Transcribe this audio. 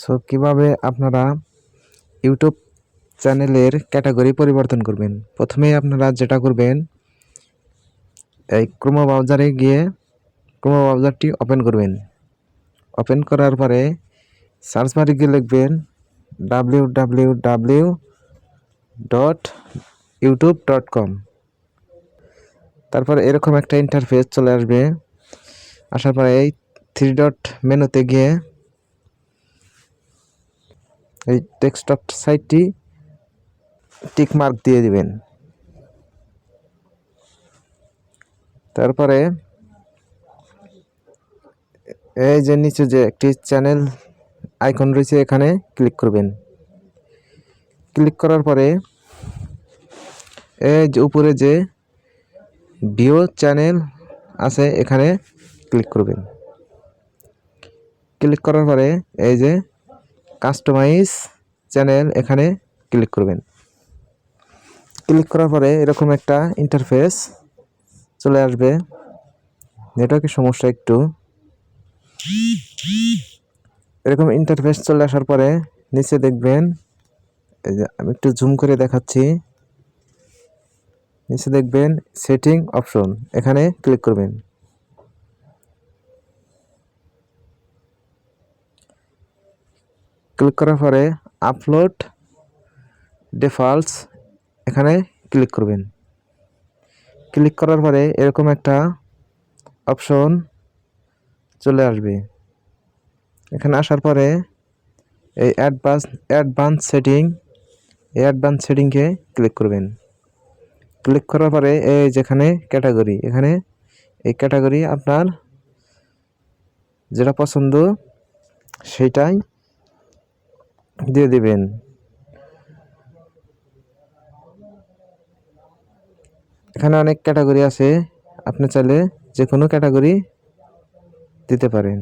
So কীভাবে আপনারা YouTube চ্যানেলের ক্যাটাগরি পরিবর্তন করবেন? প্রথমেই আপনারা যেটা করবেন, এই ক্রোমো ব্রাউজারে গিয়ে ক্রোমো ব্রাউজারটি ওপেন করবেন। ওপেন করার পরে সার্চ বারে গিয়ে লিখবেন W W W dot YouTube dot com তারপর এরকম একটা ইন্টারফেস চলে আসবে। আসার পরে এই থ্রি ডট মেনুতে গিয়ে এই ডেস্কটপ সাইটটি টিক মার্ক দিয়ে দিবেন। তারপরে এই যে নিচে যে একটি চ্যানেল আইকন রয়েছে, এখানে ক্লিক করবেন। ক্লিক করার পরে এই যে উপরে যে ভিও চ্যানেল আছে, এখানে ক্লিক করবেন। ক্লিক করার পরে এই যে কাস্টমাইজ চ্যানেল এখানে ক্লিক করবেন। ক্লিক করার পরে এরকম একটা ইন্টারফেস চলে আসবে। নেটওয়ার্কের সমস্যা একটু। এরকম ইন্টারফেস চলে আসার পরে নিচে দেখবেন আমি একটু জুম করে দেখাচ্ছি। নিচে দেখবেন সেটিং অপশন এখানে ক্লিক করবেন। ক্লিক করার পরে আপলোড ডিফল্টস এখানে ক্লিক করবেন। ক্লিক করার পরে এরকম একটা অপশন চলে আসবে। এখানে আসার পরে এই অ্যাডভান্স অ্যাডভান্স সেটিং এই অ্যাডভান্স সেটিংকে ক্লিক করবেন। ক্লিক করার পরে এই যেখানে ক্যাটাগরি এখানে এই ক্যাটাগরি আপনার যেটা পছন্দ সেটাই দিয়ে দিবেন। এখানে অনেক ক্যাটাগরি আছে আপনি চাইলে যে কোনো ক্যাটাগরি দিতে পারেন।